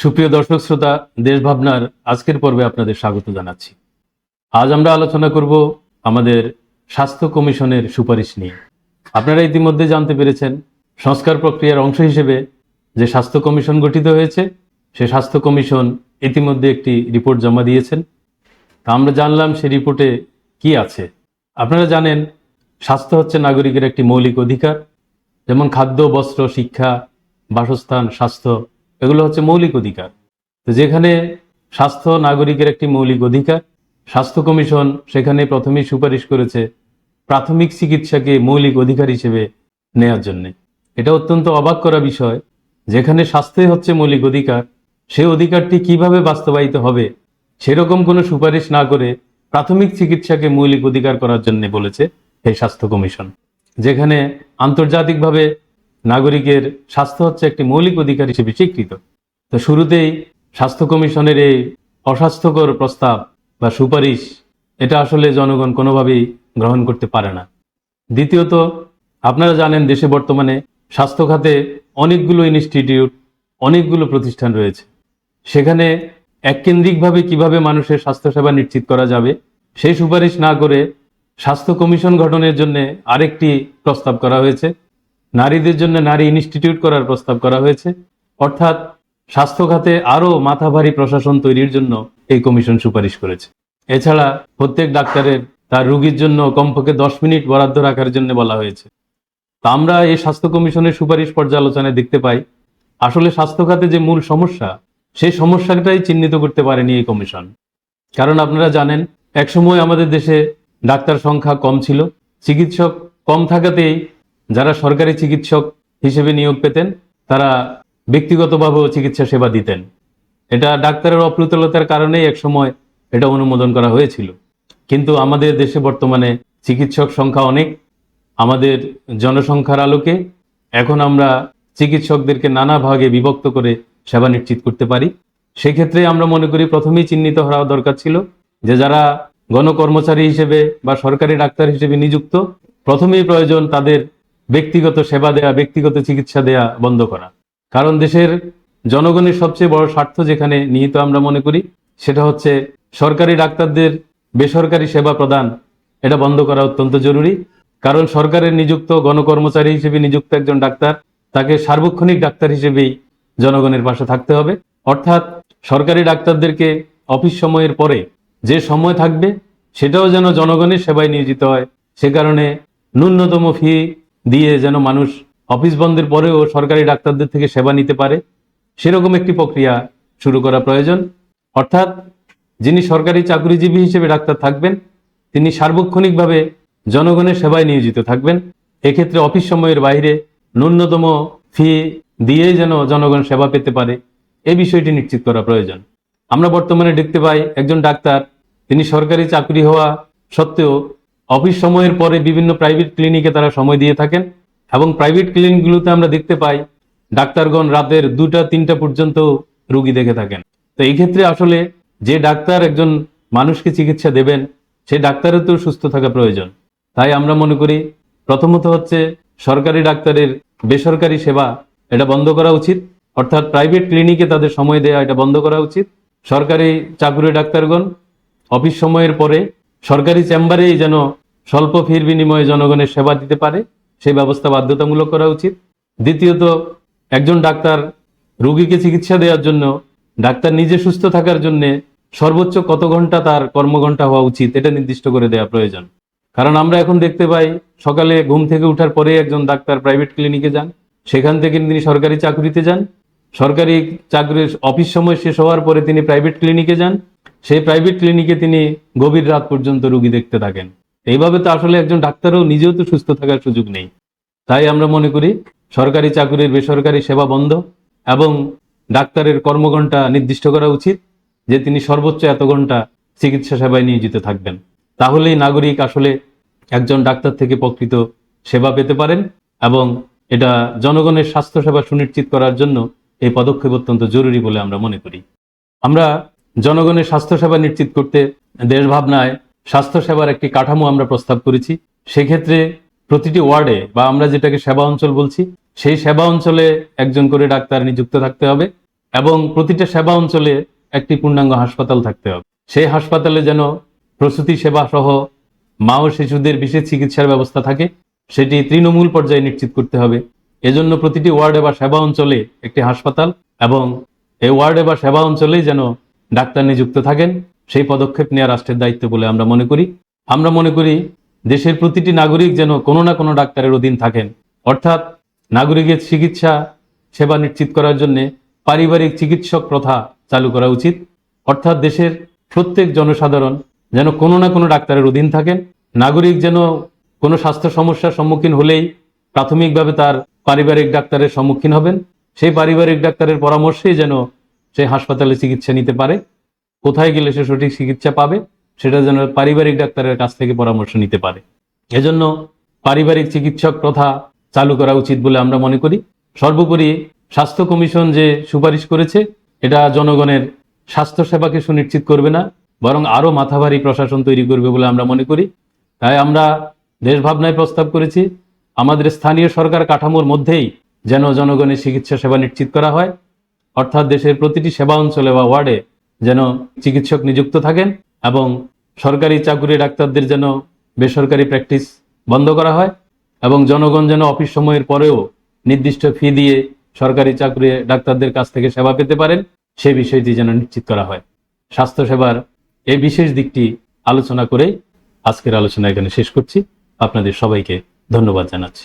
সুপ্রিয় দর্শক শ্রোতা দেশ ভাবনার আজকের পর্বে আপনাদের স্বাগত জানাচ্ছি। আজ আমরা আলোচনা করব আমাদের স্বাস্থ্য কমিশনের সুপারিশ নিয়ে। আপনারা ইতিমধ্যে জানতে পেরেছেন, সংস্কার প্রক্রিয়ার অংশ হিসেবে যে স্বাস্থ্য কমিশন গঠিত হয়েছে, সে স্বাস্থ্য কমিশন ইতিমধ্যে একটি রিপোর্ট জমা দিয়েছেন। তা আমরা জানলাম সে রিপোর্টে কি আছে। আপনারা জানেন, স্বাস্থ্য হচ্ছে নাগরিকের একটি মৌলিক অধিকার, যেমন খাদ্য, বস্ত্র, শিক্ষা, বাসস্থান, স্বাস্থ্য এগুলো হচ্ছে মৌলিক অধিকার। তো যেখানে স্বাস্থ্য নাগরিকের একটি মৌলিক অধিকার, স্বাস্থ্য কমিশন সেখানে প্রথমেই সুপারিশ করেছে প্রাথমিক চিকিৎসাকে মৌলিক অধিকার হিসেবে নেয়ার জন্য। এটা অত্যন্ত অবাক করা বিষয়, যেখানে স্বাস্থ্যই হচ্ছে মৌলিক অধিকার, সেই অধিকারটি কীভাবে বাস্তবায়িত হবে সেরকম কোনো সুপারিশ না করে প্রাথমিক চিকিৎসাকে মৌলিক অধিকার করার জন্য বলেছে এই স্বাস্থ্য কমিশন, যেখানে আন্তর্জাতিকভাবে নাগরিকের স্বাস্থ্য হচ্ছে একটি মৌলিক অধিকার হিসেবে স্বীকৃত। তো শুরুতেই স্বাস্থ্য কমিশনের এই অস্বাস্থ্যকর প্রস্তাব বা সুপারিশ, এটা আসলে জনগণ কোনোভাবেই গ্রহণ করতে পারে না। দ্বিতীয়ত, আপনারা জানেন দেশে বর্তমানে স্বাস্থ্য খাতে অনেকগুলো ইনস্টিটিউট, অনেকগুলো প্রতিষ্ঠান রয়েছে। সেখানে এককেন্দ্রিকভাবে কীভাবে মানুষের স্বাস্থ্যসেবা নিশ্চিত করা যাবে, সেই সুপারিশ না করে স্বাস্থ্য কমিশন গঠনের জন্য আরেকটি প্রস্তাব করা হয়েছে। নারীদের জন্য নারী ইনস্টিটিউট করার প্রস্তাব করা হয়েছে। অর্থাৎ স্বাস্থ্য খাতে আরও মাথাভারী প্রশাসন তৈরির জন্য এই কমিশন সুপারিশ করেছে। এছাড়া প্রত্যেক ডাক্তারের তার রোগীর জন্য কমপক্ষে দশ মিনিট বরাদ্দ রাখার জন্য বলা হয়েছে। তা আমরা এই স্বাস্থ্য কমিশনের সুপারিশ পর্যালোচনায় দেখতে পাই, আসলে স্বাস্থ্য খাতে যে মূল সমস্যা, সেই সমস্যাটাই চিহ্নিত করতে পারেনি এই কমিশন। কারণ আপনারা জানেন, একসময় আমাদের দেশে ডাক্তার সংখ্যা কম ছিল, চিকিৎসক কম থাকাতেই যারা সরকারি চিকিৎসক হিসেবে নিয়োগ পেতেন, তারা ব্যক্তিগতভাবেও চিকিৎসা সেবা দিতেন। এটা ডাক্তারের অপ্রতুলতার কারণেই একসময় এটা অনুমোদন করা হয়েছিল। কিন্তু আমাদের দেশে বর্তমানে চিকিৎসক সংখ্যা অনেক, আমাদের জনসংখ্যার আলোকে এখন আমরা চিকিৎসকদেরকে নানা ভাগে বিভক্ত করে সেবা নিশ্চিত করতে পারি। সেক্ষেত্রে আমরা মনে করি প্রথমেই চিহ্নিত হওয়া দরকার ছিল যে যারা গণকর্মচারী হিসেবে বা সরকারি ডাক্তার হিসেবে নিযুক্ত, প্রথমেই প্রয়োজন তাদের ব্যক্তিগত সেবা দেয়া, ব্যক্তিগত চিকিৎসা দেয়া বন্ধ করা। কারণ দেশের জনগণের সবচেয়ে বড় স্বার্থ যেখানে নিহিত আমরা মনে করি, সেটা হচ্ছে সরকারি ডাক্তারদের বেসরকারি সেবা প্রদান। এটা বন্ধ করা অত্যন্ত জরুরি। কারণ সরকারের নিযুক্ত গণকর্মচারী হিসেবে নিযুক্ত একজন ডাক্তার, তাকে সার্বক্ষণিক ডাক্তার হিসেবেই জনগণের পাশে থাকতে হবে। অর্থাৎ সরকারি ডাক্তারদেরকে অফিস সময়ের পরে যে সময় থাকবে, সেটাও যেন জনগণের সেবায় নিয়োজিত হয়। সে কারণে ন্যূনতম ফি দিয়ে যেন মানুষ অফিস বন্ধের পরেও সরকারি ডাক্তারদের থেকে সেবা নিতে পারে, সেরকম একটি প্রক্রিয়া শুরু করা প্রয়োজন। অর্থাৎ যিনি সরকারি চাকরিজীবী হিসেবে ডাক্তার থাকবেন, তিনি সার্বক্ষণিকভাবে জনগণের সেবায় নিয়োজিত থাকবেন। এক্ষেত্রে অফিস সময়ের বাইরে ন্যূনতম ফি দিয়েই যেন জনগণ সেবা পেতে পারে এই বিষয়টি নিশ্চিত করা প্রয়োজন। আমরা বর্তমানে দেখতে পাই একজন ডাক্তার, তিনি সরকারি চাকরি হওয়া সত্ত্বেও অফিস সময়ের পরে বিভিন্ন প্রাইভেট ক্লিনিকে তারা সময় দিয়ে থাকেন এবং প্রাইভেট ক্লিনিকগুলোতে আমরা দেখতে পাই ডাক্তারগণ রাতের দুটা, তিনটা পর্যন্ত রুগী দেখে থাকেন। তো এই ক্ষেত্রে আসলে যে ডাক্তার একজন মানুষকে চিকিৎসা দেবেন, সে ডাক্তারের তো সুস্থ থাকা প্রয়োজন। তাই আমরা মনে করি প্রথমত হচ্ছে সরকারি ডাক্তারের বেসরকারি সেবা এটা বন্ধ করা উচিত। অর্থাৎ প্রাইভেট ক্লিনিকে তাদের সময় দেওয়া এটা বন্ধ করা উচিত। সরকারি চাকুরি ডাক্তারগণ অফিস সময়ের পরে সরকারি চেম্বারেই যেন স্বল্প ফির বিনিময়ে জনগণের সেবা দিতে পারে, সেই ব্যবস্থা বাধ্যতামূলক করা উচিত। দ্বিতীয়ত, একজন ডাক্তার রোগীকে চিকিৎসা দেওয়ার জন্য ডাক্তার নিজে সুস্থ থাকার জন্য সর্বোচ্চ কত ঘণ্টা তার কর্মঘণ্টা হওয়া উচিত, এটা নির্দিষ্ট করে দেওয়া প্রয়োজন। কারণ আমরা এখন দেখতে পাই, সকালে ঘুম থেকে উঠার পরে একজন ডাক্তার প্রাইভেট ক্লিনিকে যান, সেখান থেকে তিনি সরকারি চাকরিতে যান, সরকারি চাকরির অফিস সময় শেষ হওয়ার পরে তিনি প্রাইভেট ক্লিনিকে যান, সেই প্রাইভেট ক্লিনিকে তিনি গভীর রাত পর্যন্ত রুগী দেখতে থাকেন। এইভাবে তো আসলে একজন ডাক্তারও নিজেও তো সুস্থ থাকার সুযোগ নেই। তাই আমরা মনে করি, সরকারি চাকুরির বেসরকারি সেবা বন্ধ এবং ডাক্তারের কর্মঘণ্টা নির্দিষ্ট করা উচিত, যে তিনি সর্বোচ্চ এত ঘণ্টা চিকিৎসা সেবায় নিয়োজিত থাকবেন। তাহলেই নাগরিক আসলে একজন ডাক্তার থেকে প্রকৃত সেবা পেতে পারেন এবং এটা জনগণের স্বাস্থ্যসেবা সুনিশ্চিত করার জন্য এই পদক্ষেপ অত্যন্ত জরুরি বলে আমরা মনে করি। আমরা জনগণের স্বাস্থ্যসেবা নিশ্চিত করতে দেশ ভাবনায় স্বাস্থ্যসেবার একটি কাঠামো আমরা প্রস্তাব করেছি। সেক্ষেত্রে প্রতিটি ওয়ার্ডে বা আমরা যেটাকে সেবা অঞ্চল বলছি, সেই সেবা অঞ্চলে একজন করে ডাক্তার নিযুক্ত থাকতে হবে এবং প্রতিটা সেবা অঞ্চলে একটি পূর্ণাঙ্গ হাসপাতাল থাকতে হবে। সেই হাসপাতালে যেন প্রসূতি সেবা সহ মা ও শিশুদের বিশেষ চিকিৎসার ব্যবস্থা থাকে, সেটি তৃণমূল পর্যায়ে নিশ্চিত করতে হবে। এজন্য প্রতিটি ওয়ার্ডে বা সেবা অঞ্চলে একটি হাসপাতাল এবং এই ওয়ার্ডে বা সেবা অঞ্চলেই যেন ডাক্তার নিযুক্ত থাকেন। সেই পদক্ষেপ নেওয়া রাষ্ট্রের দায়িত্ব বলে আমরা মনে করি। আমরা মনে করি দেশের প্রতিটি নাগরিক যেন কোনো না কোনো ডাক্তারের অধীন থাকেন। অর্থাৎ নাগরিকের চিকিৎসা, সেবা নিশ্চিত করার জন্য পারিবারিক চিকিৎসক প্রথা চালু করা উচিত। অর্থাৎ দেশের প্রত্যেক জনসাধারণ যেন কোনো না কোনো ডাক্তারের অধীন থাকেন। নাগরিক যেন কোনো স্বাস্থ্য সমস্যার সম্মুখীন হলেই প্রাথমিকভাবে তার পারিবারিক ডাক্তারের সম্মুখীন হবেন। সেই পারিবারিক ডাক্তারের পরামর্শেই যেন সেই হাসপাতালে চিকিৎসা নিতে পারে। কোথায় গেলে সে সঠিক চিকিৎসা পাবে, সেটা যেন পারিবারিক ডাক্তারের কাছ থেকে পরামর্শ নিতে পারে। এজন্য পারিবারিক চিকিৎসক প্রথা চালু করা উচিত বলে আমরা মনে করি। সর্বোপরি স্বাস্থ্য কমিশন যে সুপারিশ করেছে, এটা জনগণের স্বাস্থ্য সেবাকে সুনিশ্চিত করবে না, বরং আরও মাথাভারী প্রশাসন তৈরি করবে বলে আমরা মনে করি। তাই আমরা দেশ ভাবনায় প্রস্তাব করেছি, আমাদের স্থানীয় সরকার কাঠামোর মধ্যেই যেন জনগণের চিকিৎসা সেবা নিশ্চিত করা হয়, অর্থাৎ দেশের প্রতিটি সেবা অঞ্চলে বা ওয়ার্ডে যেন চিকিৎসক নিযুক্ত থাকেন এবং সরকারি চাকুরি ডাক্তারদের যেন বেসরকারি প্র্যাকটিস বন্ধ করা হয় এবং জনগণ যেন অফিস সময়ের পরেও নির্দিষ্ট ফি দিয়ে সরকারি চাকরি ডাক্তারদের কাছ থেকে সেবা পেতে পারেন, সেই বিষয়টি যেন নিশ্চিত করা হয়। স্বাস্থ্যসেবার এই বিশেষ দিকটি আলোচনা করেই আজকের আলোচনা এখানে শেষ করছি। আপনাদের সবাইকে ধন্যবাদ জানাচ্ছি।